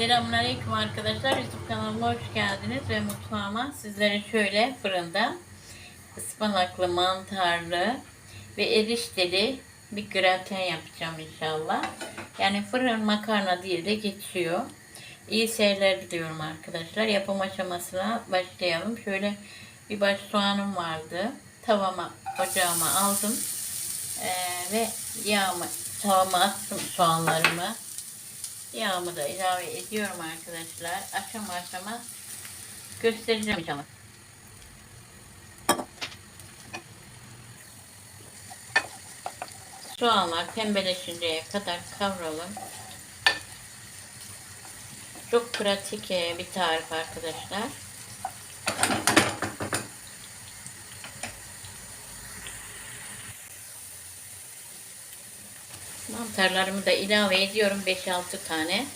Selamünaleyküm arkadaşlar. YouTube kanalıma hoş geldiniz ve mutfağıma sizlere şöyle fırında ıspanaklı, mantarlı ve erişteli bir graten yapacağım inşallah. Yani fırın makarna diye de geçiyor. İyi seyirler diliyorum arkadaşlar. Yapım aşamasına başlayalım. Şöyle bir baş soğanım vardı. Tavama, ocağıma aldım. Ee, ve yağımı tavama attım soğanlarımı. Yağımı da ilave ediyorum arkadaşlar. Aşama aşama göstereceğim inşallah. Soğanlar pembeleşinceye kadar kavralım. Çok pratik e, bir tarif arkadaşlar. Mantarlarımı da ilave ediyorum 5-6 tane.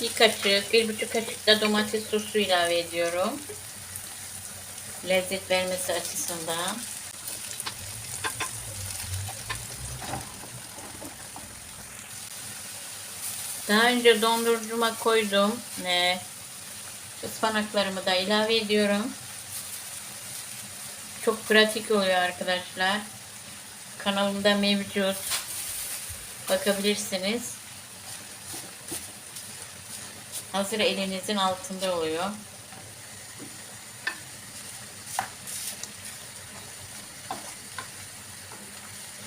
Bir kaşık, bir buçuk kaşık da domates sosu ilave ediyorum. Lezzet vermesi açısından. Daha önce dondurucuma koydum. Ee, ıspanaklarımı da ilave ediyorum. Çok pratik oluyor arkadaşlar. Kanalımda mevcut. Bakabilirsiniz. Hazır elinizin altında oluyor.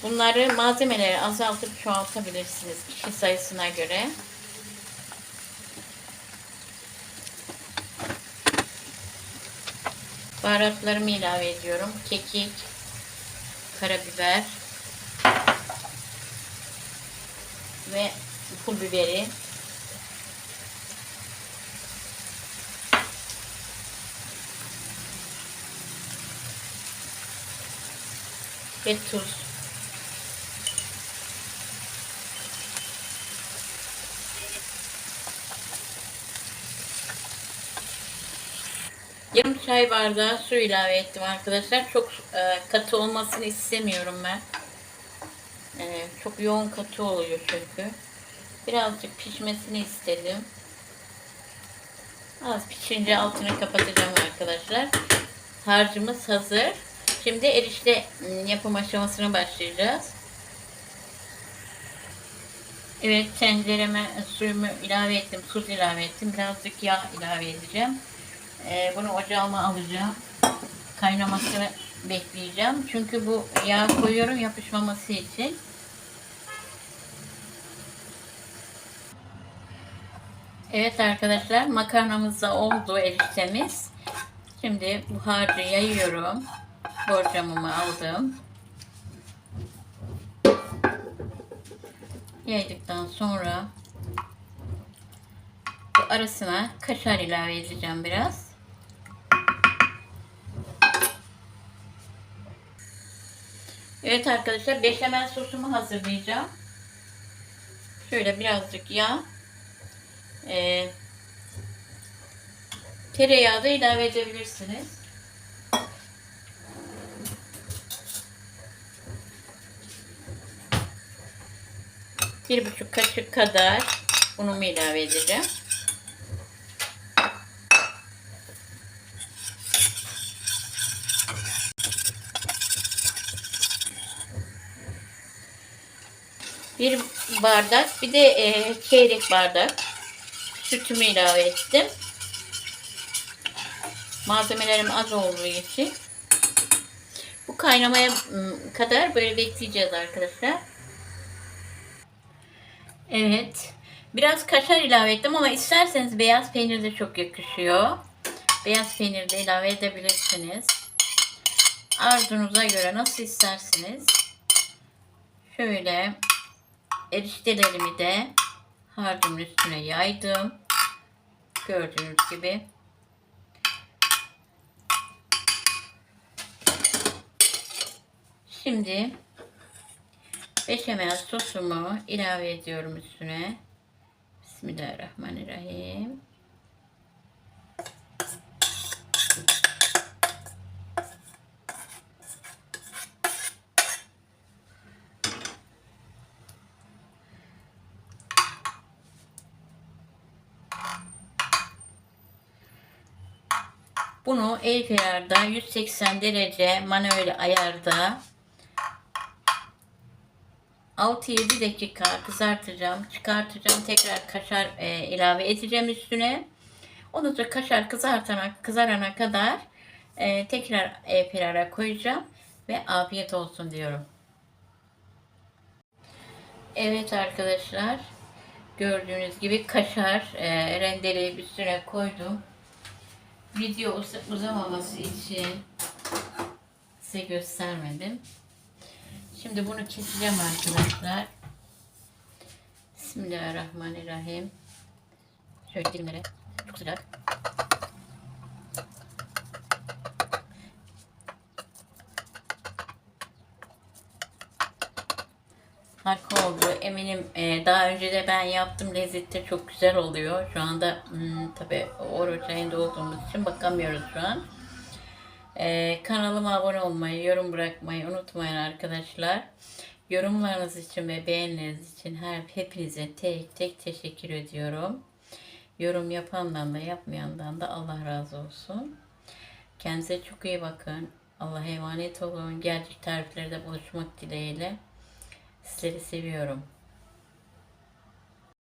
Bunları malzemeleri azaltıp çoğaltabilirsiniz kişi sayısına göre. Baharatlarımı ilave ediyorum. Kekik, karabiber ve pul biberi. Ve tuz. Yarım çay bardağı su ilave ettim arkadaşlar. Çok e, katı olmasını istemiyorum ben. E, çok yoğun katı oluyor çünkü. Birazcık pişmesini istedim. Az pişince altını kapatacağım arkadaşlar. Harcımız hazır. Şimdi erişte yapım aşamasına başlayacağız. Evet tencereme suyumu ilave ettim. Tuz ilave ettim. Birazcık yağ ilave edeceğim. Ee, bunu ocağıma alacağım. Kaynamasını bekleyeceğim. Çünkü bu yağ koyuyorum yapışmaması için. Evet arkadaşlar makarnamız da oldu eriştemiz. Şimdi bu harcı yayıyorum. Borcamımı aldım. Yaydıktan sonra bu arasına kaşar ilave edeceğim biraz. Evet arkadaşlar beşamel sosumu hazırlayacağım. Şöyle birazcık yağ. Ee, tereyağı da ilave edebilirsiniz. Bir buçuk kaşık kadar unumu ilave edeceğim. Bir bardak bir de e, çeyrek bardak sütümü ilave ettim. Malzemelerim az olduğu için. Bu kaynamaya ım, kadar böyle bekleyeceğiz arkadaşlar. Evet. Biraz kaşar ilave ettim ama isterseniz beyaz peynir de çok yakışıyor. Beyaz peynir de ilave edebilirsiniz. Arzunuza göre nasıl isterseniz. Şöyle eriştelerimi de harcımın üstüne yaydım. Gördüğünüz gibi. Şimdi Beşamel sosumu ilave ediyorum üstüne. Bismillahirrahmanirrahim. Bunu airfryer'da 180 derece manuel ayarda 6-7 dakika kızartacağım. Çıkartacağım. Tekrar kaşar e, ilave edeceğim üstüne. Ondan sonra kaşar kızartana, kızarana kadar e, tekrar airfryer'a koyacağım. Ve afiyet olsun diyorum. Evet arkadaşlar. Gördüğünüz gibi kaşar e, rendeleyip üstüne koydum. Video uz- uzamaması için size göstermedim. Şimdi bunu keseceğim arkadaşlar. Bismillahirrahmanirrahim. Şöyle dilimlere. Çok sıcak. Harika oldu. Eminim e, daha önce de ben yaptım. Lezzeti çok güzel oluyor. Şu anda hmm, tabi oruç ayında olduğumuz için bakamıyoruz şu an. E, kanalıma abone olmayı, yorum bırakmayı unutmayın arkadaşlar. Yorumlarınız için ve beğenileriniz için her hepinize tek tek teşekkür ediyorum. Yorum yapandan da yapmayandan da Allah razı olsun. Kendinize çok iyi bakın. Allah'a emanet olun. Gerçek tariflerde buluşmak dileğiyle. Sizleri seviyorum.